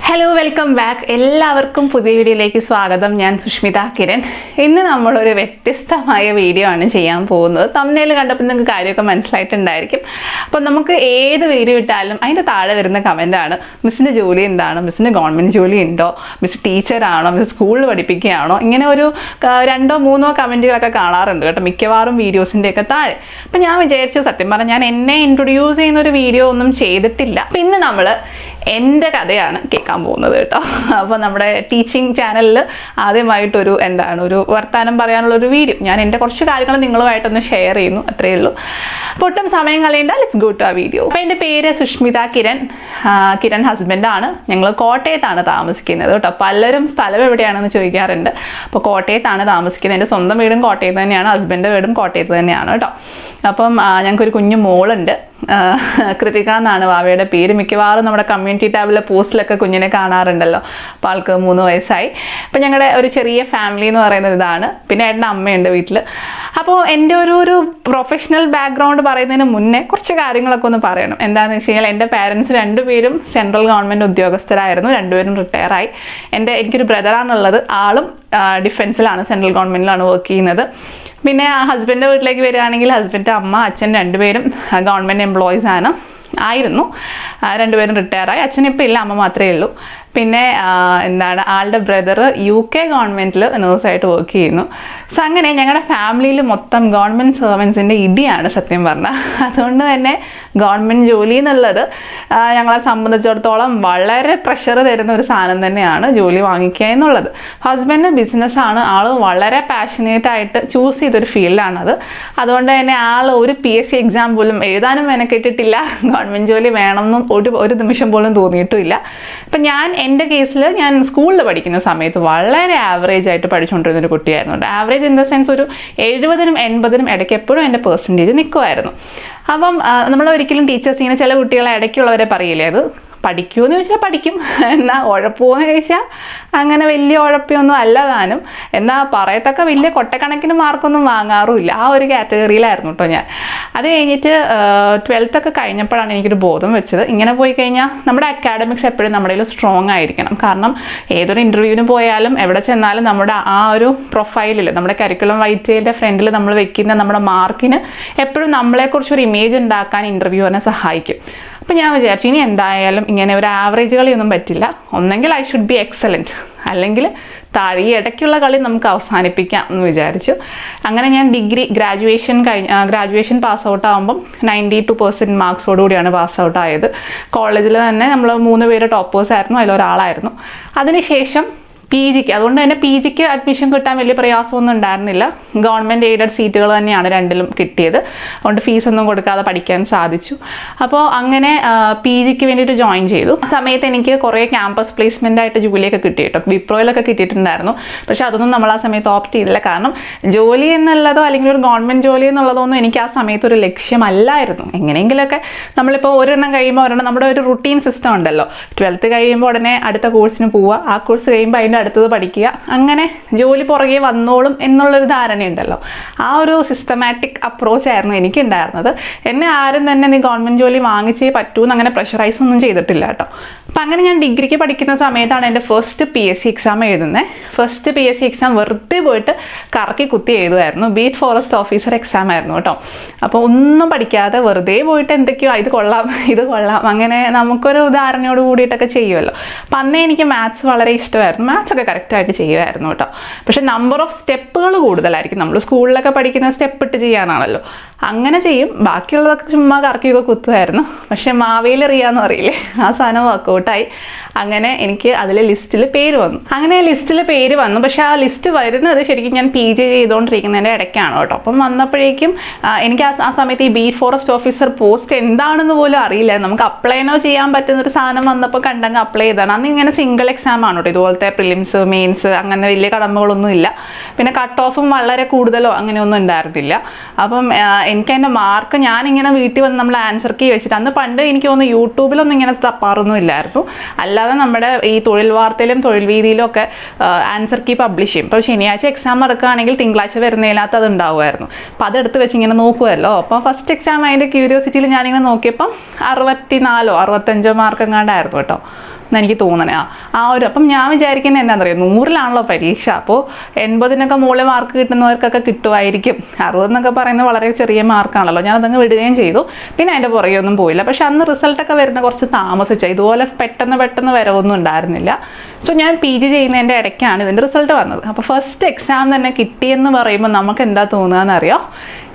Hello welcome back എല്ലാവർക്കും പുതിയ വീഡിയോയിലേക്ക് സ്വാഗതം. ഞാൻ സുഷ്മിത കിരൺ. ഇന്ന് നമ്മളൊരു വ്യത്യസ്തമായ വീഡിയോ ആണ് ചെയ്യാൻ പോകുന്നത്. തമ്മിൽ കണ്ടപ്പോൾ നിങ്ങൾക്ക് കാര്യമൊക്കെ മനസ്സിലായിട്ടുണ്ടായിരിക്കും. അപ്പോൾ നമുക്ക് ഏത് വീഡിയോ ഇട്ടാലും അതിന്റെ താഴെ വരുന്ന കമന്റാണ് മിസ്സിന്റെ ജോലി എന്താണ്? മിസ്സിന് ഗവൺമെന്റ് ജോലി ഉണ്ടോ? മിസ് ടീച്ചറാണോ മിസ് സ്കൂളിൽ പഠിപ്പിക്കുകയാണോ? ഇങ്ങനെ ഒരു രണ്ടോ മൂന്നോ കമന്റുകളൊക്കെ കാണാറുണ്ട് കേട്ടോ മിക്കവാറും വീഡിയോസിന്റെയൊക്കെ താഴെ. അപ്പം ഞാൻ വിചാരിച്ചു സത്യം പറഞ്ഞാൽ ഞാൻ എന്നെ ഇൻട്രൊഡ്യൂസ് ചെയ്യുന്ന ഒരു വീഡിയോ ഒന്നും ചെയ്തിട്ടില്ല. അപ്പം ഇന്ന് നമ്മൾ എന്റെ കഥയാണ് കേൾക്കാൻ പോകുന്നത് കേട്ടോ. അപ്പോൾ നമ്മുടെ ടീച്ചിങ് ചാനലിൽ ആദ്യമായിട്ടൊരു എന്താണ് ഒരു വർത്തമാനം പറയാനുള്ള ഒരു വീഡിയോ ഞാൻ എന്റെ കുറച്ച് കാര്യങ്ങൾ നിങ്ങളുമായിട്ടൊന്ന് ഷെയർ ചെയ്യുന്നു അത്രയേ ഉള്ളൂ. അപ്പോൾ ഒട്ടും സമയം കളയേണ്ട ലെറ്റ്സ് ഗോ ടു ആ വീഡിയോ അപ്പോൾ എന്റെ പേര് സുഷ്മിത കിരൺ. കിരൺ ഹസ്ബൻഡാണ് ഞങ്ങൾ കോട്ടയത്താണ് താമസിക്കുന്നത് കേട്ടോ. പലരും സ്ഥലം എവിടെയാണെന്ന് ചോദിക്കാറുണ്ട്. അപ്പോൾ കോട്ടയത്താണ് താമസിക്കുന്നത്. എന്റെ സ്വന്തം വീടും കോട്ടയത്ത് തന്നെയാണ്. ഹസ്ബൻഡ് വീടും കോട്ടയത്ത് തന്നെയാണ് കേട്ടോ. അപ്പം ഞങ്ങൾക്കൊരു കുഞ്ഞു മോളുണ്ട്. കൃതിക എന്നാണ് വാവയുടെ പേര്. മിക്കവാറും നമ്മുടെ കമ്മ്യൂണിറ്റി ടാബിലെ പോസ്റ്റിലൊക്കെ കുഞ്ഞിനെ കാണാറുണ്ടല്ലോ. അപ്പോൾ ആൾക്ക് മൂന്ന് വയസ്സായി. അപ്പം ഞങ്ങളുടെ ഒരു ചെറിയ ഫാമിലി എന്ന് പറയുന്നത് ഇതാണ്. പിന്നെ ഏട്ടന്റെ അമ്മയുണ്ട് വീട്ടിൽ അപ്പോൾ എന്റെ ഒരു ഒരു പ്രൊഫഷണൽ ബാക്ക്ഗ്രൗണ്ട് പറയുന്നതിന് മുന്നേ കുറച്ച് കാര്യങ്ങളൊക്കെ ഒന്ന് പറയണം. എന്താണെന്ന് വെച്ച് കഴിഞ്ഞാൽ എന്റെ പാരൻസ് രണ്ടുപേരും സെൻട്രൽ ഗവൺമെന്റ് ഉദ്യോഗസ്ഥരായിരുന്നു. രണ്ടുപേരും റിട്ടയറായി എന്റെ എനിക്കൊരു ബ്രദറാണുള്ളത് ആളും ഡിഫൻസിലാണ് സെൻട്രൽ ഗവൺമെന്റിലാണ് വർക്ക് ചെയ്യുന്നത്. പിന്നെ ഹസ്ബൻഡിന്റെ വീട്ടിലേക്ക് വരികയാണെങ്കിൽ ഹസ്ബൻഡ് അമ്മ അച്ഛൻ രണ്ടുപേരും ഗവൺമെന്റ് എംപ്ലോയീസ് ആണ്. ആയിരുന്നു. രണ്ടുപേരും റിട്ടയറായി അച്ഛൻ ഇപ്പം ഇല്ല അമ്മ മാത്രമേ ഉള്ളൂ. പിന്നെ എന്താണ് ആളുടെ ബ്രദർ യു കെ ഗവൺമെന്റിൽ നേഴ്സായിട്ട് വർക്ക് ചെയ്യുന്നു. സോ അങ്ങനെ ഞങ്ങളുടെ ഫാമിലിയിൽ മൊത്തം ഗവൺമെന്റ് സർവൻസിന്റെ ഇടിയാണ് സത്യം പറഞ്ഞാൽ അതുകൊണ്ട് തന്നെ ഗവൺമെന്റ് ജോലി എന്നുള്ളത് ഞങ്ങളെ സംബന്ധിച്ചിടത്തോളം വളരെ പ്രഷർ തരുന്ന ഒരു സാധനം തന്നെയാണ് ജോലി വാങ്ങിക്കുക എന്നുള്ളത്. ഹസ്ബൻഡ് ബിസിനസ്സാണ് ആൾ വളരെ പാഷനേറ്റ് ആയിട്ട് ചൂസ് ചെയ്തൊരു ഫീൽഡാണത് അതുകൊണ്ട് തന്നെ ആൾ ഒരു പി എസ് സി എക്സാം പോലും എഴുതാനും മെനക്കെട്ടിട്ടില്ല. ഗവൺമെന്റ് ജോലി വേണമെന്നും ഒരു ഒരു നിമിഷം പോലും തോന്നിയിട്ടുമില്ല അപ്പം ഞാൻ എന്റെ കേസിൽ ഞാൻ സ്കൂളിൽ പഠിക്കുന്ന സമയത്ത് വളരെ ആവറേജ് ആയിട്ട് പഠിച്ചുകൊണ്ടിരുന്ന ഒരു കുട്ടിയായിരുന്നു ആവറേജ് ഇൻ ദ സെൻസ് ഒരു എഴുപതിനും എൺപതിനും ഇടയ്ക്ക് എപ്പോഴും എന്റെ പെർസെന്റേജ് നിൽക്കുമായിരുന്നു അപ്പം നമ്മൾ ഒരിക്കലും ടീച്ചേഴ്സ് ഇങ്ങനെ ചില കുട്ടികളെ ഇടയ്ക്കുള്ളവരെ പറയില്ലേ? അത് പഠിക്കുമെന്ന് ചോദിച്ചാൽ പഠിക്കും. എന്നാൽ ഉഴപ്പുമെന്ന് ചോദിച്ചാൽ അങ്ങനെ വലിയ ഉഴപ്പിയൊന്നും അല്ല താനും. എന്നാൽ പറയത്തക്ക വലിയ കൊട്ടക്കണക്കിന് മാർക്കൊന്നും വാങ്ങാറുമില്ല. ആ ഒരു കാറ്റഗറിയിലായിരുന്നു കേട്ടോ ഞാൻ. അത് കഴിഞ്ഞിട്ട് ട്വൽത്ത് ഒക്കെ കഴിഞ്ഞപ്പോഴാണ് എനിക്കൊരു ബോധം വെച്ചത്. ഇങ്ങനെ പോയി കഴിഞ്ഞാൽ നമ്മുടെ അക്കാഡമിക്സ് എപ്പോഴും നമ്മുടെ കയ്യിൽ സ്ട്രോങ് ആയിരിക്കണം. കാരണം ഏതൊരു ഇന്റർവ്യൂവിന് പോയാലും എവിടെ ചെന്നാലും നമ്മുടെ ആ ഒരു പ്രൊഫൈലിൽ നമ്മുടെ കരിക്കുലം വൈറ്റേന്റെ ഫ്രണ്ടിൽ നമ്മൾ വെക്കുന്ന നമ്മുടെ മാർക്കിന് എപ്പോഴും നമ്മളെക്കുറിച്ച് ഒരു ഇമേജ് ഉണ്ടാക്കാൻ ഇന്റർവ്യൂ എന്നെ സഹായിക്കും. അപ്പം ഞാൻ വിചാരിച്ചു ഇനി എന്തായാലും ഇങ്ങനെ ഒരു ആവറേജ് കളിയൊന്നും പറ്റില്ല. ഒന്നെങ്കിൽ ഐ ഷുഡ് ബി എക്സലന്റ് അല്ലെങ്കിൽ താഴെ ഈ ഇടയ്ക്കുള്ള കളി നമുക്ക് അവസാനിപ്പിക്കാം എന്ന് വിചാരിച്ചു. അങ്ങനെ ഞാൻ ഡിഗ്രി ഗ്രാജുവേഷൻ കഴിഞ്ഞ ഗ്രാജുവേഷൻ പാസ് ഔട്ട് ആകുമ്പം നയന്റി ടു പെർസെന്റ് മാർക്സോടുകൂടിയാണ് പാസ് ഔട്ട് ആയത്. കോളേജിൽ തന്നെ നമ്മൾ മൂന്ന് പേര് ടോപ്പേഴ്സ് ആയിരുന്നു. അതിലൊരാളായിരുന്നു. അതിനുശേഷം പി ജിക്ക് അതുകൊണ്ട് തന്നെ പി ജിക്ക് അഡ്മിഷൻ കിട്ടാൻ വലിയ പ്രയാസമൊന്നും ഉണ്ടായിരുന്നില്ല. ഗവൺമെന്റ് എയ്ഡഡ് സീറ്റുകൾ തന്നെയാണ് രണ്ടിലും കിട്ടിയത്. അതുകൊണ്ട് ഫീസൊന്നും കൊടുക്കാതെ പഠിക്കാൻ സാധിച്ചു. അപ്പോൾ അങ്ങനെ പി ജിക്ക് വേണ്ടിയിട്ട് ജോയിൻ ചെയ്തു. ആ സമയത്ത് എനിക്ക് കുറേ ക്യാമ്പസ് പ്ലേസ്മെന്റ് ആയിട്ട് ജോലിയൊക്കെ കിട്ടി കേട്ടോ. വിപ്രോയിലൊക്കെ കിട്ടിയിട്ടുണ്ടായിരുന്നു. പക്ഷേ അതൊന്നും നമ്മൾ ആ സമയത്ത് ഓപ്റ്റ് ചെയ്തില്ല. കാരണം ജോലി എന്നുള്ളതോ അല്ലെങ്കിൽ ഒരു ഗവൺമെന്റ് ജോലി എന്നുള്ളതോ ഒന്നും എനിക്ക് ആ സമയത്ത് ഒരു ലക്ഷ്യമല്ലായിരുന്നു. എങ്ങനെയെങ്കിലുമൊക്കെ നമ്മളിപ്പോൾ ഒരെണ്ണം കഴിയുമ്പോൾ ഒരെണ്ണം നമ്മുടെ ഒരു റുട്ടീൻ സിസ്റ്റം ഉണ്ടല്ലോ. ട്വൽത്ത് കഴിയുമ്പോൾ ഉടനെ അടുത്ത കോഴ്സിന് പോവുക. ആ കോഴ്സ് കഴിയുമ്പോൾ അതിന്റെ അടുത്തത് പഠിക്കുക. അങ്ങനെ ജോലി പുറകെ വന്നോളും എന്നുള്ളൊരു ധാരണയുണ്ടല്ലോ. ആ ഒരു സിസ്റ്റമാറ്റിക് അപ്രോച്ച് ആയിരുന്നു എനിക്കുണ്ടായിരുന്നത്. എന്നെ ആരും തന്നെ നീ ഗവൺമെന്റ് ജോലി വാങ്ങിച്ചേ പറ്റൂ എന്ന് അങ്ങനെ പ്രഷറൈസ് ഒന്നും ചെയ്തിട്ടില്ല കേട്ടോ. അപ്പം അങ്ങനെ ഞാൻ ഡിഗ്രിക്ക് പഠിക്കുന്ന സമയത്താണ് എന്റെ first P S C exam എഴുതുന്നത് first P S C exam വെറുതെ പോയിട്ട് കറക്കി കുത്തി എഴുതുമായിരുന്നു ബീറ്റ് ഫോറസ്റ്റ് ഓഫീസർ എക്സാം ആയിരുന്നു കേട്ടോ. അപ്പോൾ ഒന്നും പഠിക്കാതെ വെറുതെ പോയിട്ട് എന്തൊക്കെയോ ഇത് കൊള്ളാം ഇത് കൊള്ളാം. അങ്ങനെ നമുക്കൊരു ധാരണയോട് കൂടിയിട്ടൊക്കെ ചെയ്യുമല്ലോ അപ്പം അന്നേ എനിക്ക് മാത്സ് വളരെ ഇഷ്ടമായിരുന്നു. മാത്സ് ഒക്കെ കറക്റ്റായിട്ട് ചെയ്യുമായിരുന്നു കേട്ടോ. പക്ഷേ നമ്പർ ഓഫ് സ്റ്റെപ്പുകൾ കൂടുതലായിരിക്കും. നമ്മൾ സ്കൂളിലൊക്കെ പഠിക്കുന്ന സ്റ്റെപ്പ് ഇട്ട് ചെയ്യാനാണല്ലോ. അങ്ങനെ ചെയ്യും. ബാക്കിയുള്ളതൊക്കെ ചുമ്മാ കറക്കിയൊക്കെ കുത്തുമായിരുന്നു പക്ഷെ മാവേലെറിയാന്ന് പറയില്ലേ ആ സാധനം വർക്കൗട്ടായി അങ്ങനെ എനിക്ക് അതിലെ ലിസ്റ്റിൽ പേര് വന്നു. അങ്ങനെ ലിസ്റ്റിൽ പേര് വന്നു. പക്ഷേ ആ ലിസ്റ്റ് വരുന്നത് ശരിക്കും ഞാൻ പി ജി ചെയ്തുകൊണ്ടിരിക്കുന്നതിന്റെ ഇടയ്ക്കാണ് കേട്ടോ. അപ്പം വന്നപ്പോഴേക്കും എനിക്ക് ആ സമയത്ത് ഈ ബി ഫോറസ്റ്റ് ഓഫീസർ പോസ്റ്റ് എന്താണെന്ന് പോലും അറിയില്ല. നമുക്ക് അപ്ലൈനോ ചെയ്യാൻ പറ്റുന്ന ഒരു സാധനം വന്നപ്പോൾ കണ്ടങ്ങ് അപ്ലൈ ചെയ്താണ് അന്ന് ഇങ്ങനെ സിംഗിൾ എക്സാം ആണ് കേട്ടോ. ഇതുപോലത്തെ പ്രിലിംസ് മെയിൻസ് അങ്ങനെ വലിയ കടമ്പകളൊന്നും ഇല്ല. പിന്നെ കട്ട് ഓഫും വളരെ കൂടുതലോ അങ്ങനെയൊന്നും ഉണ്ടായിരുന്നില്ല. അപ്പം എനിക്ക് അതിന്റെ മാർക്ക് ഞാനിങ്ങനെ വീട്ടിൽ വന്ന് നമ്മൾ ആൻസർ കീ വെച്ചിട്ട് അന്ന് പണ്ട് എനിക്ക് തോന്നുന്നു യൂട്യൂബിലൊന്നും ഇങ്ങനെ തപ്പാറൊന്നും ഇല്ലായിരുന്നു. അല്ലാതെ നമ്മുടെ ഈ തൊഴിൽ വാർത്തയിലും തൊഴിൽ വീതിയിലും ഒക്കെ ആൻസർ കീ പബ്ലിഷ് ചെയ്യും. ഇപ്പോൾ ശനിയാഴ്ച എക്സാം നടക്കുകയാണെങ്കിൽ തിങ്കളാഴ്ച വരുന്നതിനകത്ത് അത് ഉണ്ടാവുമായിരുന്നു. അപ്പോൾ അതെടുത്ത് വെച്ച് ഇങ്ങനെ നോക്കുമല്ലോ അപ്പോൾ ഫസ്റ്റ് എക്സാം അതിന്റെ ക്യൂരിയോസിറ്റിയിൽ ഞാനിങ്ങനെ നോക്കിയപ്പം അറുപത്തി നാലോ അറുപത്തഞ്ചോ മാർക്ക് എങ്ങാണ്ടായിരുന്നു കേട്ടോ. എന്ന് എനിക്ക് തോന്നണേ. ആ ഒരു അപ്പം ഞാൻ വിചാരിക്കുന്നത് എന്താണെന്ന് അറിയാം നൂറിലാണല്ലോ പരീക്ഷ. അപ്പോൾ എൺപതിനൊക്കെ മുകളിൽ മാർക്ക് കിട്ടുന്നവർക്കൊക്കെ കിട്ടുമായിരിക്കും അറുപതെന്നൊക്കെ പറയുന്നത് വളരെ ചെറിയ മാർക്കാണല്ലോ ഞാൻ അതങ്ങ് വിടുകയും ചെയ്തു. പിന്നെ അതിന്റെ പുറകെ ഒന്നും പോയില്ല. പക്ഷെ അന്ന് റിസൾട്ടൊക്കെ വരുന്ന കുറച്ച് താമസിച്ച. ഇതുപോലെ പെട്ടെന്ന് പെട്ടെന്ന് വരവൊന്നും ഉണ്ടായിരുന്നില്ല. സോ ഞാൻ പി ജി ചെയ്യുന്നതിന്റെ ഇടയ്ക്കാണ് ഇതിന്റെ റിസൾട്ട് വന്നത്. അപ്പോൾ ഫസ്റ്റ് എക്സാം തന്നെ കിട്ടിയെന്ന് പറയുമ്പോൾ നമുക്ക് എന്താ തോന്നുകയെന്നറിയോ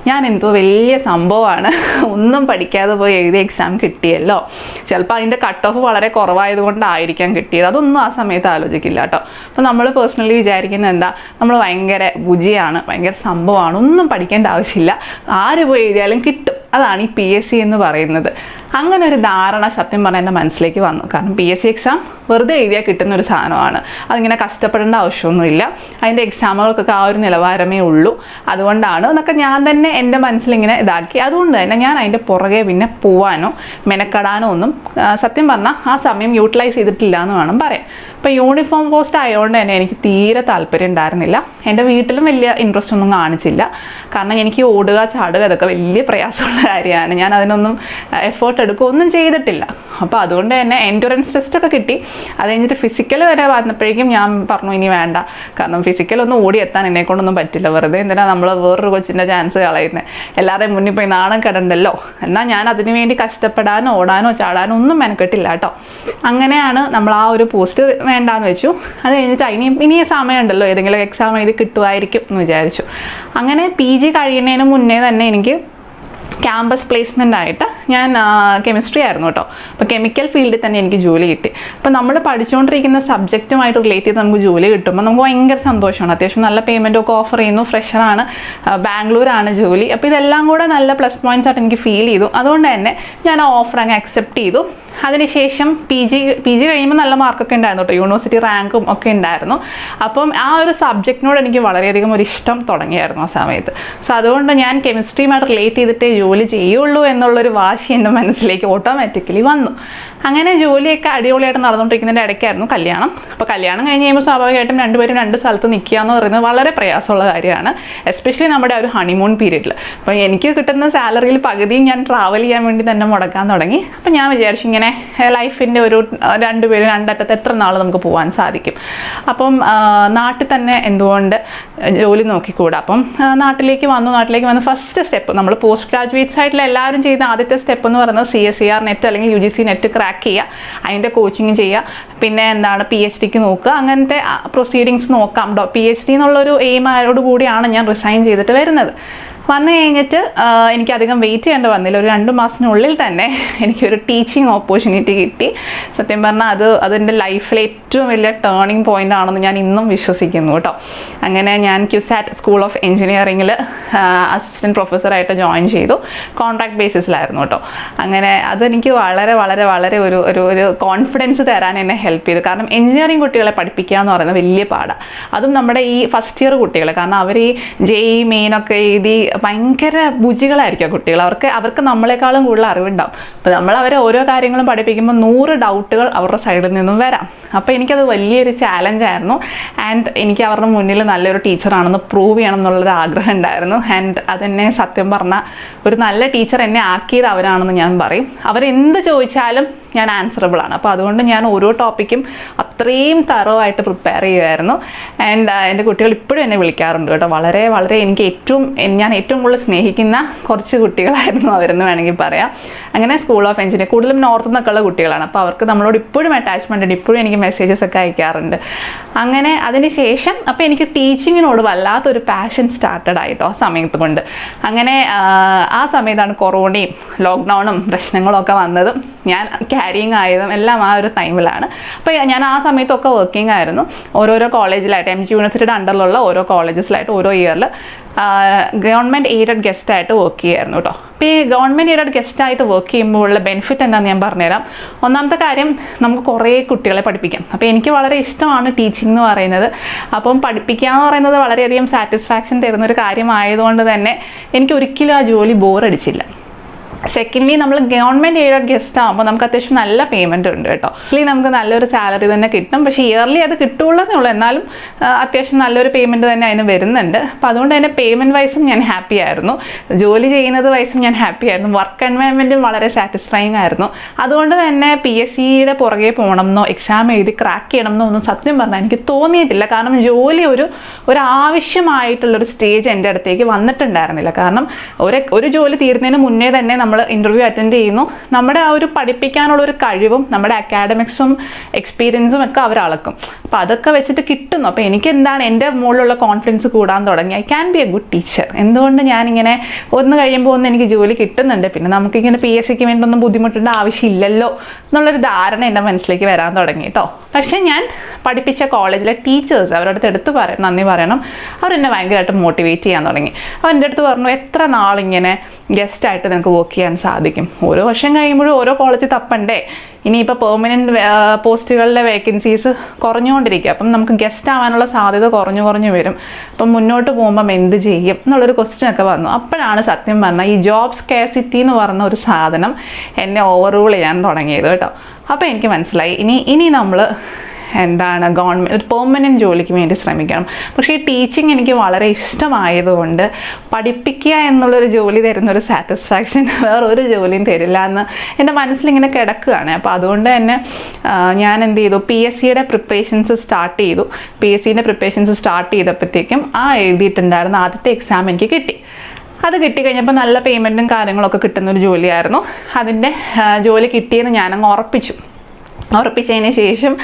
ഞാൻ എന്തോ വലിയ സംഭവമാണ്. ഒന്നും പഠിക്കാതെ പോയി എഴുതിയ എക്സാം കിട്ടിയല്ലോ. ചിലപ്പോൾ അതിന്റെ കട്ട് ഓഫ് വളരെ കുറവായത് കൊണ്ടായിരിക്കാം കിട്ടിയത്. അതൊന്നും ആ സമയത്ത് ആലോചിക്കില്ല കേട്ടോ. അപ്പോൾ നമ്മൾ പേഴ്സണലി വിചാരിക്കുന്നത് എന്താ? നമ്മൾ ഭയങ്കര ബുജിയാണ് ഭയങ്കര സംഭവമാണ്. ഒന്നും പഠിക്കേണ്ട ആവശ്യമില്ല. ആര് പോയി എഴുതിയാലും കിട്ടും. അതാണ് ഈ പി എസ് സി എന്ന് പറയുന്നത്. അങ്ങനെ ഒരു ധാരണ സത്യം പറഞ്ഞാൽ എന്റെ മനസ്സിലേക്ക് വന്നു. കാരണം പി എസ് സി എക്സാം വെറുതെ എഴുതിയാൽ കിട്ടുന്ന ഒരു സാധനമാണ്. അതിങ്ങനെ കഷ്ടപ്പെടേണ്ട ആവശ്യമൊന്നുമില്ല. അതിന്റെ എക്സാമുകൾക്കൊക്കെ ആ ഒരു നിലവാരമേ ഉള്ളൂ. അതുകൊണ്ടാണ് എന്നൊക്കെ ഞാൻ തന്നെ എന്റെ മനസ്സിലിങ്ങനെ ഇതാക്കി. അതുകൊണ്ട് തന്നെ ഞാൻ അതിന്റെ പുറകെ പിന്നെ പോവാനോ മെനക്കെടാനോ ഒന്നും സത്യം പറഞ്ഞാൽ ആ സമയം യൂട്ടിലൈസ് ചെയ്തിട്ടില്ല എന്ന് വേണം പറയാം ഇപ്പോൾ യൂണിഫോം പോസ്റ്റ് ആയതുകൊണ്ട് തന്നെ എനിക്ക് തീരെ താല്പര്യം ഉണ്ടായിരുന്നില്ല. എന്റെ വീട്ടിലും വലിയ ഇൻട്രസ്റ്റ് ഒന്നും കാണിച്ചില്ല. കാരണം എനിക്ക് ഓടുക ചാടുക ഇതൊക്കെ വലിയ പ്രയാസമുള്ള കാര്യമാണ്. ഞാൻ അതിനൊന്നും എഫേർട്ട് എടുക്കുക ഒന്നും ചെയ്തിട്ടില്ല. അപ്പോൾ അതുകൊണ്ട് തന്നെ എൻഡുറൻസ് ടെസ്റ്റ് ഒക്കെ കിട്ടി. അത് കഴിഞ്ഞിട്ട് ഫിസിക്കൽ വരെ വന്നപ്പോഴേക്കും ഞാൻ പറഞ്ഞു ഇനി വേണ്ട. കാരണം ഫിസിക്കൽ ഒന്നും ഓടിയെത്താൻ എന്നെ കൊണ്ടൊന്നും പറ്റില്ല. വെറുതെ എന്തിനാണ് നമ്മൾ വേറൊരു കൊച്ചിന്റെ ചാൻസ് കളയുന്നത് എല്ലാവരുടെയും മുന്നിൽ പോയി നാണം കിടണ്ടല്ലോ. എന്നാൽ ഞാൻ അതിനു വേണ്ടി കഷ്ടപ്പെടാനോ ഓടാനോ ചാടാനോ ഒന്നും മെനക്കെട്ടില്ല കേട്ടോ. അങ്ങനെയാണ് നമ്മൾ ആ ഒരു പോസ്റ്റ് വേണ്ടാന്ന് വെച്ചു. അത് കഴിഞ്ഞിട്ട് ഇനി ഇനി സമയമുണ്ടല്ലോ. ഏതെങ്കിലും എക്സാം എഴുതി കിട്ടുമായിരിക്കും എന്ന് വിചാരിച്ചു. അങ്ങനെ പി ജി കഴിയുന്നതിന് മുന്നേ തന്നെ എനിക്ക് ക്യാമ്പസ് പ്ലേസ്മെന്റ് ആയിട്ട് ഞാൻ കെമിസ്ട്രി ആയിരുന്നു കേട്ടോ. അപ്പോൾ കെമിക്കൽ ഫീൽഡിൽ തന്നെ എനിക്ക് ജോലി കിട്ടി. അപ്പോൾ നമ്മൾ പഠിച്ചുകൊണ്ടിരിക്കുന്ന സബ്ജക്റ്റുമായിട്ട് റിലേറ്റ് ചെയ്ത് നമുക്ക് ജോലി കിട്ടുമ്പോൾ നമുക്ക് ഭയങ്കര സന്തോഷമാണ്. അത്യാവശ്യം നല്ല പേയ്മെന്റ് ഒക്കെ ഓഫർ ചെയ്യുന്നു. ഫ്രഷറാണ് ബാംഗ്ലൂരാണ് ജോലി. അപ്പോൾ ഇതെല്ലാം കൂടെ നല്ല പ്ലസ് പോയിന്റ്സ് ആയിട്ട് എനിക്ക് ഫീൽ ചെയ്തു. അതുകൊണ്ട് തന്നെ ഞാൻ ആ ഓഫർ അങ്ങ് അക്സെപ്റ്റ് ചെയ്തു. അതിനുശേഷം പി ജി പി ജി കഴിയുമ്പോൾ നല്ല മാർക്കൊക്കെ ഉണ്ടായിരുന്നു കേട്ടോ യൂണിവേഴ്സിറ്റി റാങ്കും ഒക്കെ ഉണ്ടായിരുന്നു. അപ്പം ആ ഒരു സബ്ജക്റ്റിനോട് എനിക്ക് വളരെയധികം ഒരു ഇഷ്ടം തുടങ്ങിയായിരുന്നു ആ സമയത്ത്. സോ അതുകൊണ്ട് ഞാൻ കെമിസ്ട്രിയുമായിട്ട് റിലേറ്റ് ചെയ്തിട്ടേ ജോലി ചെയ്യുള്ളൂ എന്നുള്ളൊരു വാശി എന്റെ മനസ്സിലേക്ക് ഓട്ടോമാറ്റിക്കലി വന്നു. അങ്ങനെ ജോലിയൊക്കെ അടിപൊളിയായിട്ട് നടന്നുകൊണ്ടിരിക്കുന്നതിന്റെ ഇടയ്ക്കായിരുന്നു കല്യാണം. അപ്പോൾ കല്യാണം കഴിഞ്ഞ് കഴിയുമ്പോൾ സ്വാഭാവികമായിട്ടും രണ്ടുപേരും രണ്ട് സ്ഥലത്ത് നിൽക്കുക എന്ന് പറയുന്നത് വളരെ പ്രയാസമുള്ള കാര്യമാണ്. എസ്പെഷ്യലി നമ്മുടെ ഒരു ഹണിമൂൺ പീരീഡിൽ അപ്പോൾ എനിക്ക് കിട്ടുന്ന സാലറിയിൽ പകുതിയും ഞാൻ ട്രാവൽ ചെയ്യാൻ വേണ്ടി തന്നെ മുടക്കാൻ തുടങ്ങി. അപ്പോൾ ഞാൻ വിചാരിച്ചു ഇങ്ങനെ ലൈഫിന്റെ ഒരു രണ്ടുപേരും രണ്ടറ്റത്ത് എത്ര നാൾ നമുക്ക് പോകാൻ സാധിക്കും. അപ്പം നാട്ടിൽ തന്നെ എന്തുകൊണ്ട് ജോലി നോക്കിക്കൂടാ? അപ്പം നാട്ടിലേക്ക് വന്നു നാട്ടിലേക്ക് വന്ന് ഫസ്റ്റ് സ്റ്റെപ്പ് നമ്മൾ പോസ്റ്റ് ഗ്രാജുവേറ്റ്സ് ആയിട്ടുള്ള എല്ലാവരും ചെയ്യുന്ന ആദ്യത്തെ സ്റ്റെപ്പ് എന്ന് പറയുന്നത് C S C R NET അല്ലെങ്കിൽ U G C NET crack ചെയ്യുക അതിന്റെ കോച്ചിങ് ചെയ്യുക പിന്നെ എന്താണ് പി എച്ച് ഡിക്ക് നോക്കുക അങ്ങനത്തെ പ്രൊസീഡിങ്സ് നോക്കാം. പി എച്ച് ഡി എന്നുള്ളൊരു എയിം കൂടിയാണ് ഞാൻ റിസൈൻ ചെയ്തിട്ട് വരുന്നത്. വന്നു കഴിഞ്ഞിട്ട് എനിക്കധികം വെയിറ്റ് ചെയ്യേണ്ട വന്നില്ല. ഒരു രണ്ട് മാസത്തിനുള്ളിൽ തന്നെ എനിക്കൊരു ടീച്ചിങ് ഓപ്പർച്യൂണിറ്റി കിട്ടി. സത്യം പറഞ്ഞാൽ അത് അതെന്റെ ലൈഫിലെ ഏറ്റവും വലിയ ടേണിംഗ് പോയിന്റ് ആണെന്ന് ഞാൻ ഇന്നും വിശ്വസിക്കുന്നു കേട്ടോ. അങ്ങനെ ഞാൻ ക്യുസാറ്റ് സ്കൂൾ ഓഫ് എഞ്ചിനീയറിംഗിൽ അസിസ്റ്റന്റ് പ്രൊഫസറായിട്ട് ജോയിൻ ചെയ്തു. കോൺട്രാക്ട് ബേസിസിലായിരുന്നു കേട്ടോ. അങ്ങനെ അതെനിക്ക് വളരെ വളരെ വളരെ ഒരു ഒരു ഒരു കോൺഫിഡൻസ് തരാൻ എന്നെ ഹെൽപ്പ് ചെയ്തു. കാരണം എഞ്ചിനീയറിംഗ് കുട്ടികളെ പഠിപ്പിക്കുക എന്ന് പറയുന്നത് വലിയ പാടാണ് അതും നമ്മുടെ ഈ ഫസ്റ്റ് ഇയർ കുട്ടികളെ. കാരണം അവർ ഈ ജെ ഇ മെയിനൊക്കെ എഴുതി ഭയങ്കര ബുജികളായിരിക്കും കുട്ടികൾ. അവർക്ക് അവർക്ക് നമ്മളെക്കാളും കൂടുതൽ അറിവുണ്ടാവും. അപ്പോൾ നമ്മൾ അവരെ ഓരോ കാര്യങ്ങളും പഠിപ്പിക്കുമ്പോൾ നൂറ് ഡൗട്ടുകൾ അവരുടെ സൈഡിൽ നിന്നും വരാം. അപ്പോൾ എനിക്കത് വലിയൊരു ചാലഞ്ചായിരുന്നു ആൻഡ് എനിക്ക് അവരുടെ മുന്നിൽ നല്ലൊരു ടീച്ചറാണെന്ന് പ്രൂവ് ചെയ്യണം എന്നുള്ളൊരു ആഗ്രഹം ഉണ്ടായിരുന്നു. ആൻഡ് അതെന്നെ സത്യം പറഞ്ഞ ഒരു നല്ല ടീച്ചർ എന്നെ ആക്കിയത് അവരാണെന്ന് ഞാൻ പറയും. അവരെന്ത് ചോദിച്ചാലും ഞാൻ ആൻസറബിൾ ആണ്. അപ്പോൾ അതുകൊണ്ട് ഞാൻ ഓരോ ടോപ്പിക്കും അത്രയും തറവായിട്ട് പ്രിപ്പയർ ചെയ്യുമായിരുന്നു ആൻഡ് എന്റെ കുട്ടികൾ ഇപ്പോഴും എന്നെ വിളിക്കാറുണ്ട് കേട്ടോ. വളരെ വളരെ എനിക്ക് ഏറ്റവും ഞാൻ ഏറ്റവും കൂടുതൽ സ്നേഹിക്കുന്ന കുറച്ച് കുട്ടികളായിരുന്നു അവരെന്ന് വേണമെങ്കിൽ പറയാം. അങ്ങനെ സ്കൂൾ ഓഫ് എഞ്ചിനീയർ കൂടുതലും നോർത്ത് നിന്നൊക്കെ ഉള്ള കുട്ടികളാണ്. അപ്പോൾ അവർക്ക് നമ്മളോട് ഇപ്പോഴും അറ്റാച്ച്മെന്റ് ഉണ്ട്. ഇപ്പോഴും എനിക്ക് മെസ്സേജസ് ഒക്കെ അയക്കാറുണ്ട്. അങ്ങനെ അതിന് ശേഷം അപ്പോൾ എനിക്ക് ടീച്ചിങ്ങിനോട് വല്ലാത്തൊരു പാഷൻ സ്റ്റാർട്ടഡ് ആയിട്ടോ ആ സമയത്ത് കൊണ്ട്. അങ്ങനെ ആ സമയത്താണ് കൊറോണയും ലോക്ക്ഡൗണും പ്രശ്നങ്ങളും ഒക്കെ വന്നതും. ഞാൻ ക്യാരിങ് ആയതും എല്ലാം ആ ഒരു ടൈമിലാണ് അപ്പോൾ ഞാൻ ആ സമയത്തൊക്കെ വർക്കിംഗ് ആയിരുന്നു. ഓരോരോ കോളേജിലായിട്ട് എം ജി യൂണിവേഴ്സിറ്റിയുടെ അണ്ടറിലുള്ള ഓരോ കോളേജസിലായിട്ട് ഓരോ ഇയറിൽ ഗവൺമെന്റ് എയ്ഡഡ് ഗസ്റ്റ് ആയിട്ട് വർക്ക് ചെയ്യായിരുന്നു കേട്ടോ അപ്പോൾ ഈ ഗവൺമെന്റ് എയ്ഡഡ് ഗസ്റ്റ് ആയിട്ട് വർക്ക് ചെയ്യുമ്പോൾ ഉള്ള ബെനിഫിറ്റ് എന്താണെന്ന് ഞാൻ പറഞ്ഞുതരാം. ഒന്നാമത്തെ കാര്യം നമുക്ക് കുറേ കുട്ടികളെ പഠിപ്പിക്കാം. അപ്പോൾ എനിക്ക് വളരെ ഇഷ്ടമാണ് ടീച്ചിങ് എന്ന് പറയുന്നത്. അപ്പം പഠിപ്പിക്കുക എന്ന് പറയുന്നത് വളരെയധികം സാറ്റിസ്ഫാക്ഷൻ തരുന്ന ഒരു കാര്യമായതുകൊണ്ട് തന്നെ എനിക്ക് ഒരിക്കലും ആ ജോലി ബോറടിച്ചില്ല സെക്കൻഡ്ലി നമ്മൾ ഗവൺമെന്റ് എയ്ഡഡ് ഗസ്റ്റ് ആകുമ്പോൾ നമുക്ക് അത്യാവശ്യം നല്ല പേയ്മെന്റ് ഉണ്ട് കേട്ടോ. ഇല്ലെങ്കിൽ നമുക്ക് നല്ലൊരു സാലറി തന്നെ കിട്ടും. പക്ഷേ ഇയർലി അത് കിട്ടുള്ളൂ ഉള്ളൂ. എന്നാലും അത്യാവശ്യം നല്ലൊരു പേയ്മെന്റ് തന്നെ അതിന് വരുന്നുണ്ട്. അപ്പോൾ അതുകൊണ്ട് തന്നെ പേയ്മെന്റ് വൈസും ഞാൻ ഹാപ്പി ആയിരുന്നു. ജോലി ചെയ്യുന്നത് വൈസും ഞാൻ ഹാപ്പി ആയിരുന്നു. വർക്ക് എൻവയൺമെന്റും വളരെ സാറ്റിസ്ഫൈങ് ആയിരുന്നു. അതുകൊണ്ട് തന്നെ പി എസ് സിയുടെ പുറകെ പോകണം എന്നോ എക്സാം എഴുതി ക്രാക്ക് ചെയ്യണം എന്നോ ഒന്നും സത്യം പറഞ്ഞാൽ എനിക്ക് തോന്നിയിട്ടില്ല. കാരണം ജോലി ഒരു ഒരു ആവശ്യമായിട്ടുള്ളൊരു സ്റ്റേജ് എന്റെ അടുത്തേക്ക് വന്നിട്ടുണ്ടായിരുന്നില്ല. കാരണം ഒരു ഒരു ജോലി തീരുന്നതിന് മുന്നേ തന്നെ നമ്മൾ ഇന്റർവ്യൂ അറ്റൻഡ് ചെയ്യുന്നു. നമ്മുടെ ആ ഒരു പഠിപ്പിക്കാനുള്ള ഒരു കഴിവും നമ്മുടെ അക്കാഡമിക്സും എക്സ്പീരിയൻസും ഒക്കെ അവർ അളക്കും. അപ്പോൾ അതൊക്കെ വെച്ചിട്ട് കിട്ടുന്നു. അപ്പോൾ എനിക്ക് എന്താണ് എന്റെ മുകളിലുള്ള കോൺഫിഡൻസ് കൂടാൻ തുടങ്ങി. I can be a good teacher എന്തുകൊണ്ട് ഞാനിങ്ങനെ ഒന്ന് കഴിയുമ്പോൾ ഒന്ന് എനിക്ക് ജോലി കിട്ടുന്നുണ്ട്. പിന്നെ നമുക്കിങ്ങനെ പി എസ് സിക്ക് വേണ്ടി ഒന്നും ബുദ്ധിമുട്ടേണ്ട ആവശ്യമില്ലല്ലോ. എന്നുള്ളൊരു ധാരണ എന്റെ മനസ്സിലേക്ക് വരാൻ തുടങ്ങി കേട്ടോ പക്ഷേ ഞാൻ പഠിപ്പിച്ച കോളേജിലെ ടീച്ചേഴ്സ് അവരുടെ എടുത്ത് പറയണം നന്ദി പറയണം. അവരെന്നെ ഭയങ്കരമായിട്ട് മോട്ടിവേറ്റ് ചെയ്യാൻ തുടങ്ങി. അപ്പോൾ എന്റെ അടുത്ത് പറഞ്ഞു എത്ര നാളിങ്ങനെ ഗസ്റ്റായിട്ട് നിനക്ക് വർക്ക് ചെയ്യാൻ സാധിക്കും? ഓരോ വർഷം കഴിയുമ്പോഴും ഓരോ കോളേജ് തപ്പണ്ടേ? ഇനിയിപ്പോൾ പെർമനന്റ് പോസ്റ്റുകളിലെ വേക്കൻസീസ് കുറഞ്ഞുകൊണ്ടിരിക്കുക അപ്പം നമുക്ക് ഗസ്റ്റ് ആവാനുള്ള സാധ്യത കുറഞ്ഞു കുറഞ്ഞു വരും. അപ്പം മുന്നോട്ട് പോകുമ്പം എന്ത് ചെയ്യും? എന്നുള്ളൊരു ക്വസ്റ്റ്യൻ ഒക്കെ വന്നു. അപ്പോഴാണ് സത്യം പറഞ്ഞാൽ ഈ ജോബ് സ്കാസിറ്റി എന്ന് പറഞ്ഞ ഒരു സാധനം എന്നെ ഓവർ റൂൾ ചെയ്യാൻ തുടങ്ങിയത് കേട്ടോ. അപ്പോൾ എനിക്ക് മനസ്സിലായി. ഇനി ഇനി നമ്മൾ എന്താണ് ഗവൺമെന്റ് ഒരു പെർമനന്റ് ജോലിക്ക് വേണ്ടി ശ്രമിക്കണം. പക്ഷേ ഈ ടീച്ചിങ് എനിക്ക് വളരെ ഇഷ്ടമായതുകൊണ്ട് പഠിപ്പിക്കുക എന്നുള്ളൊരു ജോലി തരുന്ന ഒരു സാറ്റിസ്ഫാക്ഷൻ വേറെ ഒരു ജോലിയും തരില്ല എന്ന് എന്റെ മനസ്സിലിങ്ങനെ കിടക്കുകയാണ്. അപ്പോൾ അതുകൊണ്ട് തന്നെ ഞാൻ എന്ത് ചെയ്തു? പി എസ് സിയുടെ പ്രിപ്പറേഷൻസ് സ്റ്റാർട്ട് ചെയ്തു. പി എസ് സിന്റെ പ്രിപ്പറേഷൻസ് സ്റ്റാർട്ട് ചെയ്തപ്പോഴത്തേക്കും ആ എഴുതിയിട്ടുണ്ടായിരുന്ന ആദ്യത്തെ എക്സാം എനിക്ക് കിട്ടി. അത് കിട്ടിക്കഴിഞ്ഞപ്പോൾ നല്ല പേയ്മെന്റും കാര്യങ്ങളൊക്കെ കിട്ടുന്ന ഒരു ജോലിയായിരുന്നു. അതിന്റെ ജോലി കിട്ടിയെന്ന് ഞാനങ്ങ് ഉറപ്പിച്ചു. ഉറപ്പിച്ചതിന് ശേഷം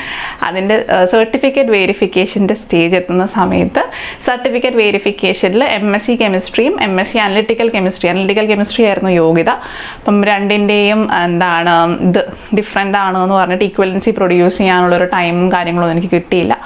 അതിന്റെ സർട്ടിഫിക്കറ്റ് വേരിഫിക്കേഷന്റെ സ്റ്റേജ് എത്തുന്ന സമയത്ത് സർട്ടിഫിക്കറ്റ് വേരിഫിക്കേഷനിൽ M S C കെമിസ്ട്രിയും M S C analytical chemistry analytical chemistry ആയിരുന്നു യോഗ്യത. അപ്പം രണ്ടിന്റെയും എന്താണ് ഇത് ഡിഫറെന്റ് ആണ് എന്ന് പറഞ്ഞിട്ട് ഈക്വലൻസി പ്രൊഡ്യൂസ് ചെയ്യാനുള്ള ഒരു ടൈമും കാര്യങ്ങളൊന്നും എനിക്ക് കിട്ടിയില്ല.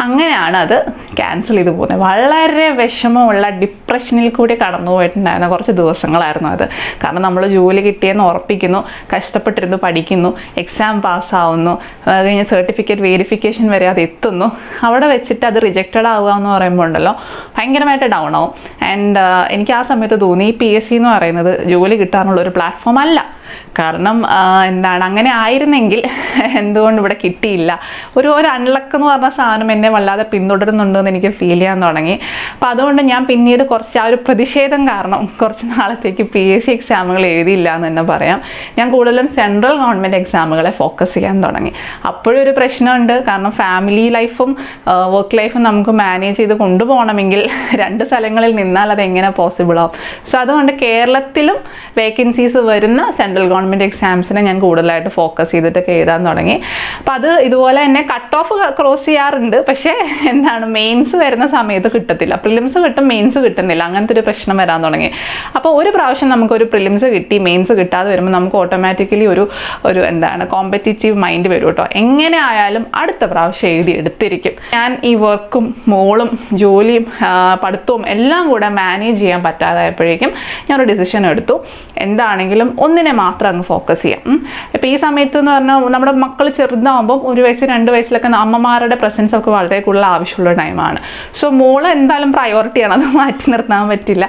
അങ്ങനെയാണ് അത് ക്യാൻസൽ ചെയ്ത് പോകുന്നത്. വളരെ വിഷമമുള്ള ഡിപ്രഷനിൽ കൂടി കടന്നു പോയിട്ടുണ്ടായിരുന്ന കുറച്ച് ദിവസങ്ങളായിരുന്നു അത്. കാരണം നമ്മൾ ജോലി കിട്ടിയെന്ന് ഉറപ്പിക്കുന്നു കഷ്ടപ്പെട്ടിരുന്നു പഠിക്കുന്നു എക്സാം പാസ്സാവുന്നു അത് കഴിഞ്ഞ് സർട്ടിഫിക്കറ്റ് വേരിഫിക്കേഷൻ വരെ അത് എത്തുന്നു. അവിടെ വെച്ചിട്ട് അത് റിജക്റ്റഡ് ആവുക എന്ന് പറയുമ്പോൾ ഉണ്ടല്ലോ ഭയങ്കരമായിട്ട് ഡൗൺ ആവും. ആൻഡ് എനിക്ക് ആ സമയത്ത് തോന്നി പി എസ് സി എന്ന് പറയുന്നത് ജോലി കിട്ടാനുള്ള ഒരു പ്ലാറ്റ്ഫോം അല്ല. കാരണം എന്താണ് അങ്ങനെ ആയിരുന്നെങ്കിൽ എന്തുകൊണ്ട് ഇവിടെ കിട്ടിയില്ല? ഒരു ഒരു അൺലക്ക് എന്ന് പറഞ്ഞ സാധനം എന്നെ വല്ലാതെ പിന്തുടരുന്നുണ്ട് എന്ന് എനിക്ക് ഫീൽ ചെയ്യാൻ തുടങ്ങി. അപ്പം അതുകൊണ്ട് ഞാൻ പിന്നീട് കുറച്ച് ആ ഒരു പ്രതിഷേധം കാരണം കുറച്ച് നാളത്തേക്ക് പി എസ് സി എക്സാമുകൾ എഴുതിയില്ല എന്ന് തന്നെ പറയാം. ഞാൻ കൂടുതലും സെൻട്രൽ ഗവൺമെന്റ് എക്സാമുകളെ ഫോക്കസ് ചെയ്യാൻ തുടങ്ങി. അപ്പോഴും ഒരു പ്രശ്നമുണ്ട്. കാരണം ഫാമിലി ലൈഫും വർക്ക് ലൈഫും നമുക്ക് മാനേജ് ചെയ്ത് കൊണ്ടുപോകണമെങ്കിൽ രണ്ട് സ്ഥലങ്ങളിൽ നിന്നാൽ അത് എങ്ങനെ പോസിബിൾ ആവും? സോ അതുകൊണ്ട് കേരളത്തിലും വേക്കൻസീസ് വരുന്ന സെൻട്രൽ ഗവൺമെന്റ് എക്സാംസിനെ ഞാൻ കൂടുതലായിട്ട് ഫോക്കസ് ചെയ്തിട്ടൊക്കെ എഴുതാൻ തുടങ്ങി. അപ്പോൾ അത് ഇതുപോലെ തന്നെ കട്ട് ഓഫ് ക്രോസ് ചെയ്യാറുണ്ട്. പക്ഷേ എന്താണ് മെയിൻസ് വരുന്ന സമയത്ത് കിട്ടത്തില്ല. പ്രിലിംസ് കിട്ടും മെയിൻസ് കിട്ടുന്നില്ല. അങ്ങനത്തെ ഒരു പ്രശ്നം വരാൻ തുടങ്ങി. അപ്പോൾ ഒരു പ്രാവശ്യം നമുക്കൊരു പ്രിലിംസ് കിട്ടി മെയിൻസ് കിട്ടാതെ വരുമ്പോൾ നമുക്ക് ഓട്ടോമാറ്റിക്കലി ഒരു ഒരു എന്താണ് കോമ്പറ്റീറ്റീവ് മൈൻഡ് വരും കേട്ടോ. എങ്ങനെ ആയാലും അടുത്ത പ്രാവശ്യം എഴുതി എടുത്തിരിക്കും ഞാൻ ഈ വർക്കും മോളും ജോലിയും പഠിത്തവും എല്ലാം കൂടെ മാനേജ് ചെയ്യാൻ പറ്റാതായപ്പോഴേക്കും ഞാനൊരു ഡിസിഷൻ എടുത്തു. എന്താണെങ്കിലും ഒന്നിനെ മാത്രം അങ്ങ് ഫോക്കസ് ചെയ്യാം. ഇപ്പം ഈ സമയത്ത് എന്ന് പറഞ്ഞാൽ നമ്മുടെ മക്കൾ ചെറുതാകുമ്പം ഒരു വയസ്സ് രണ്ട് വയസ്സിലൊക്കെ അമ്മമാരുടെ പ്രസൻസ് ഒക്കെ വളരെ കൂടുതൽ ആവശ്യമുള്ള ടൈമാണ് സോ മോൾ എന്തായാലും പ്രയോറിറ്റിയാണ് അത് മാറ്റി നിർത്താൻ പറ്റില്ല.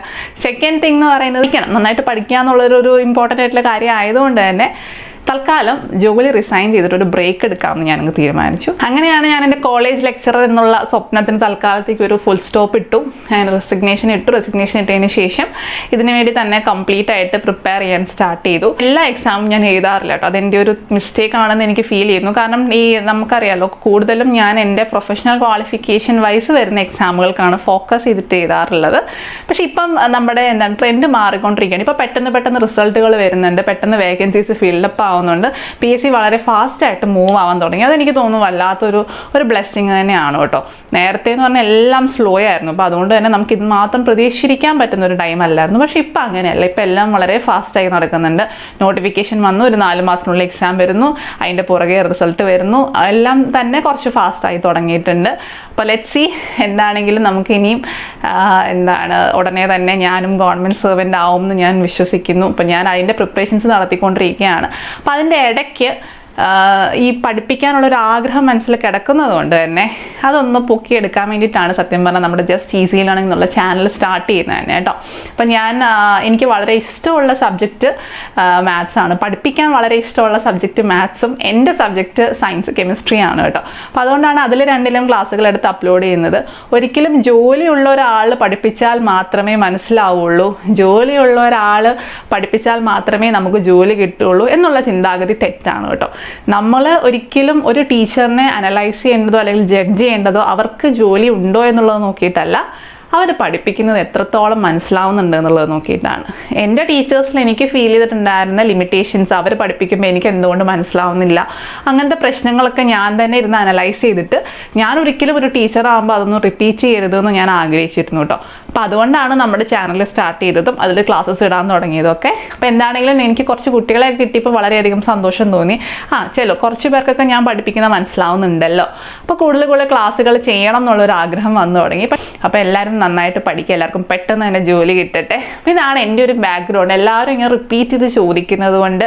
സെക്കൻഡ് തിങ് എന്ന് പറയുന്നത് നന്നായിട്ട് പഠിക്കുക എന്നുള്ളൊരു ഇമ്പോർട്ടന്റ് ആയിട്ടുള്ള കാര്യം ആയതുകൊണ്ട് തന്നെ തൽക്കാലം ജോലി റിസൈൻ ചെയ്തിട്ട് ഒരു ബ്രേക്ക് എടുക്കാമെന്ന് ഞാനങ്ങ് തീരുമാനിച്ചു. അങ്ങനെയാണ് ഞാൻ എന്റെ കോളേജ് ലെക്ചറർ എന്നുള്ള സ്വപ്നത്തിന് തൽക്കാലത്തേക്ക് ഒരു ഫുൾ സ്റ്റോപ്പ് ഇട്ടു. ഞാൻ റെസിഗ്നേഷൻ ഇട്ടു. റെസിഗ്നേഷൻ ഇട്ടതിന് ശേഷം ഇതിനു വേണ്ടി തന്നെ കംപ്ലീറ്റ് ആയിട്ട് പ്രിപ്പയർ ചെയ്യാൻ സ്റ്റാർട്ട് ചെയ്തു. എല്ലാ എക്സാമും ഞാൻ എഴുതാറില്ല കേട്ടോ. അതെന്റെ ഒരു മിസ്റ്റേക്ക് ആണെന്ന് എനിക്ക് ഫീൽ ചെയ്യുന്നു. കാരണം ഈ നമുക്കറിയാലോ കൂടുതലും ഞാൻ എന്റെ പ്രൊഫഷണൽ ക്വാളിഫിക്കേഷൻ വൈസ് വരുന്ന എക്സാമുകൾക്കാണ് ഫോക്കസ് ചെയ്തിട്ട് എഴുതാറുള്ളത്. പക്ഷേ ഇപ്പം നമ്മുടെ എന്താണ് ട്രെൻഡ് മാറിക്കൊണ്ടിരിക്കുകയാണ്. ഇപ്പോൾ പെട്ടെന്ന് പെട്ടെന്ന് റിസൾട്ടുകൾ വരുന്നുണ്ട്. പെട്ടെന്ന് വേക്കൻസീസ് ഫില്ലപ്പ് ആവുന്നുണ്ട്. പി എസ് സി വളരെ ഫാസ്റ്റ് ആയിട്ട് മൂവ് ആവാൻ തുടങ്ങി. അതെനിക്ക് തോന്നുന്നു വല്ലാത്തൊരു ഒരു ബ്ലെസ്സിങ് തന്നെയാണ് കേട്ടോ. നേരത്തെ എന്ന് പറഞ്ഞാൽ എല്ലാം സ്ലോ ആയിരുന്നു. അപ്പോൾ അതുകൊണ്ട് തന്നെ നമുക്ക് ഇത് മാത്രം പ്രതീക്ഷിക്കാൻ പറ്റുന്ന ഒരു ടൈം അല്ലായിരുന്നു. പക്ഷേ ഇപ്പം അങ്ങനെയല്ല. ഇപ്പം എല്ലാം വളരെ ഫാസ്റ്റായി നടക്കുന്നുണ്ട്. നോട്ടിഫിക്കേഷൻ വന്നു. ഒരു നാല് മാസത്തിനുള്ളിൽ എക്സാം വരുന്നു. അതിന്റെ പുറകെ റിസൾട്ട് വരുന്നു. എല്ലാം തന്നെ കുറച്ച് ഫാസ്റ്റായി തുടങ്ങിയിട്ടുണ്ട്. അപ്പോൾ ലെറ്റ് സി എന്താണെങ്കിലും നമുക്ക് ഇനിയും എന്താണ് ഉടനെ തന്നെ ഞാനും ഗവൺമെന്റ് സെർവന്റ് ആവും എന്ന് ഞാൻ വിശ്വസിക്കുന്നു. അപ്പോൾ ഞാൻ അതിന്റെ പ്രിപ്പറേഷൻസ് നടത്തിക്കൊണ്ടിരിക്കുകയാണ്. അപ്പോൾ അതിന്റെ ഇടയ്ക്ക് ഈ പഠിപ്പിക്കാനുള്ള ഒരു ആഗ്രഹം മനസ്സിൽ കിടക്കുന്നത് കൊണ്ട് തന്നെ അതൊന്ന് പൊക്കിയെടുക്കാൻ വേണ്ടിയിട്ടാണ് സത്യം പറഞ്ഞാൽ നമ്മുടെ ജസ്റ്റ് ഈസി ലേണിംഗ് എന്നുള്ള ചാനൽ സ്റ്റാർട്ട് ചെയ്യുന്നത് തന്നെ കേട്ടോ. അപ്പം ഞാൻ എനിക്ക് വളരെ ഇഷ്ടമുള്ള സബ്ജക്റ്റ് മാത്സ് ആണ്. പഠിപ്പിക്കാൻ വളരെ ഇഷ്ടമുള്ള സബ്ജക്റ്റ് മാത്സും എന്റെ സബ്ജക്റ്റ് സയൻസ് കെമിസ്ട്രി ആണ് കേട്ടോ. അപ്പം അതുകൊണ്ടാണ് അതിൽ രണ്ടിലും ക്ലാസ്സുകൾ എടുത്ത് അപ്ലോഡ് ചെയ്യുന്നത്. ഒരിക്കലും ജോലിയുള്ള ഒരാൾ പഠിപ്പിച്ചാൽ മാത്രമേ മനസ്സിലാവുള്ളൂ. ജോലിയുള്ള ഒരാൾ പഠിപ്പിച്ചാൽ മാത്രമേ നമുക്ക് ജോലി കിട്ടുള്ളൂ എന്നുള്ള ചിന്താഗതി തെറ്റാണ് കേട്ടോ. നമ്മൾ ഒരിക്കലും ഒരു ടീച്ചറിനെ അനലൈസ് ചെയ്യേണ്ടതോ അല്ലെങ്കിൽ ജഡ്ജ് ചെയ്യേണ്ടതോ അവർക്ക് ജോലി ഉണ്ടോ എന്നുള്ളത് നോക്കിയിട്ടല്ല. അവർ പഠിപ്പിക്കുന്നത് എത്രത്തോളം മനസ്സിലാവുന്നുണ്ട് എന്നുള്ളത് നോക്കിയിട്ടാണ്. എന്റെ ടീച്ചേഴ്സിൽ എനിക്ക് ഫീൽ ചെയ്തിട്ടുണ്ടായിരുന്ന ലിമിറ്റേഷൻസ് അവർ പഠിപ്പിക്കുമ്പോൾ എനിക്ക് എന്തുകൊണ്ട് മനസ്സിലാവുന്നില്ല. അങ്ങനത്തെ പ്രശ്നങ്ങളൊക്കെ ഞാൻ തന്നെ ഇരുന്ന് അനലൈസ് ചെയ്തിട്ട് ഞാൻ ഒരിക്കലും ഒരു ടീച്ചർ ടീച്ചറാകുമ്പോൾ അതൊന്നും റിപ്പീറ്റ് ചെയ്യരുതെന്ന് ഞാൻ ആഗ്രഹിച്ചിരുന്നു കേട്ടോ അപ്പോൾ അതുകൊണ്ടാണ് നമ്മുടെ ചാനൽ സ്റ്റാർട്ട് ചെയ്തതും അതിൽ ക്ലാസ്സസ് ഇടാൻ തുടങ്ങിയതും ഒക്കെ. അപ്പോൾ എന്താണെങ്കിലും എനിക്ക് കുറച്ച് കുട്ടികളെ കിട്ടിയപ്പോൾ വളരെയധികം സന്തോഷം തോന്നി. ആ ചെല്ലോ കുറച്ച് പേർക്കൊക്കെ ഞാൻ പഠിപ്പിക്കുന്ന മനസ്സിലാവുന്നുണ്ടല്ലോ. അപ്പോൾ കൂടുതൽ കൂടുതൽ ക്ലാസ്സുകൾ ചെയ്യണം എന്നുള്ളൊരു ആഗ്രഹം വന്നു തുടങ്ങി. അപ്പോൾ എല്ലാവരും നന്നായിട്ട് പഠിക്കുക എല്ലാവർക്കും പെട്ടെന്ന് തന്നെ ജോലി കിട്ടട്ടെ. ഇതാണ് എന്റെ ഒരു ബാക്ക്ഗ്രൗണ്ട് എല്ലാവരും ഇങ്ങനെ റിപ്പീറ്റ് ചെയ്ത് ചോദിക്കുന്നത് കൊണ്ട്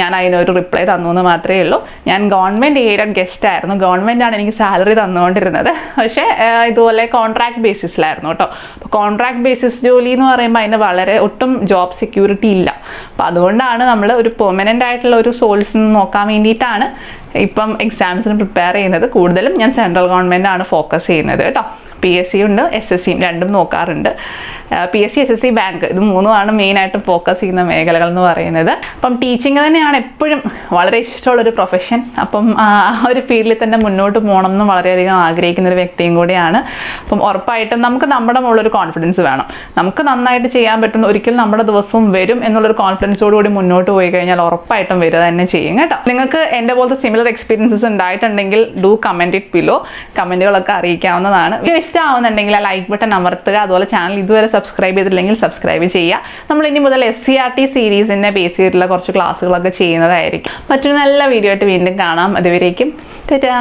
ഞാൻ അതിനൊരു റിപ്ലൈ തന്നു എന്ന് മാത്രമേ ഉള്ളൂ. ഞാൻ ഗവൺമെന്റ് എയ്ഡഡ് ഗസ്റ്റ് ആയിരുന്നു. ഗവൺമെന്റ് ആണ് എനിക്ക് സാലറി തന്നുകൊണ്ടിരുന്നത്. പക്ഷേ ഇതുപോലെ കോൺട്രാക്ട് ബേസിസിലായിരുന്നു കേട്ടോ. അപ്പോൾ കോൺട്രാക്ട് ബേസിസ് ജോലി എന്ന് പറയുമ്പോൾ അതിന് വളരെ ഒട്ടും ജോബ് സെക്യൂരിറ്റി ഇല്ല. അപ്പം അതുകൊണ്ടാണ് നമ്മൾ ഒരു പെർമനന്റ് ആയിട്ടുള്ള ഒരു സോഴ്സ് നോക്കാൻ വേണ്ടിയിട്ടാണ് ഇപ്പം എക്സാംസിന് പ്രിപ്പയർ ചെയ്യുന്നത്. കൂടുതലും ഞാൻ സെൻട്രൽ ഗവൺമെന്റ് ആണ് ഫോക്കസ് ചെയ്യുന്നത് കേട്ടോ. പി എസ് സി ഉണ്ട് എസ് എസ് സിയും രണ്ടും നോക്കാറുണ്ട്. P S C S S C bank ഇത് മൂന്നുമാണ് മെയിനായിട്ട് ഫോക്കസ് ചെയ്യുന്ന മേഖലകൾ എന്ന് പറയുന്നത്. അപ്പം ടീച്ചിങ് തന്നെയാണ് എപ്പോഴും വളരെ ഇഷ്ടമുള്ളൊരു പ്രൊഫഷൻ അപ്പം ആ ഒരു ഫീൽഡിൽ തന്നെ മുന്നോട്ട് പോകണം എന്ന് വളരെയധികം ആഗ്രഹിക്കുന്ന ഒരു വ്യക്തിയും കൂടിയാണ്. അപ്പം ഉറപ്പായിട്ടും നമുക്ക് നമ്മുടെ മുകളിലൊരു കോൺഫിഡൻസ് വേണം. നമുക്ക് നന്നായിട്ട് ചെയ്യാൻ പറ്റുന്ന ഒരിക്കലും നമ്മുടെ ദിവസവും വരും എന്നുള്ളൊരു കോൺഫിഡൻസോട് കൂടി മുന്നോട്ട് പോയി കഴിഞ്ഞാൽ ഉറപ്പായിട്ടും വരിക തന്നെ ചെയ്യും കേട്ടോ. നിങ്ങൾക്ക് എന്റെ പോലത്തെ സിമിലർ എക്സ്പീരിയൻസസ് ഉണ്ടായിട്ടുണ്ടെങ്കിൽ ഡു കമന്റ് ഇറ്റ് ബിലോ കമന്റുകളൊക്കെ അറിയിക്കാവുന്നതാണ്. ഇഷ്ടമാവുന്നുണ്ടെങ്കിൽ ആ ലൈക്ക് ബട്ടൺ അമർത്തുക അതുപോലെ ചാനൽ ഇതുവരെ സബ്സ്ക്രൈബ് ചെയ്തിട്ടില്ലെങ്കിൽ സബ്സ്ക്രൈബ് ചെയ്യുക. നമ്മൾ ഇനി മുതൽ എസ് സി ആർ ടി സീരീസിനെ ബേസ് ചെയ്തിട്ടുള്ള കുറച്ച് ക്ലാസ്സുകളൊക്കെ ചെയ്യുന്നതായിരിക്കും. മറ്റൊരു നല്ല വീഡിയോ ആയിട്ട് വീണ്ടും കാണാം. അതുവരേക്കും തെറ്റാ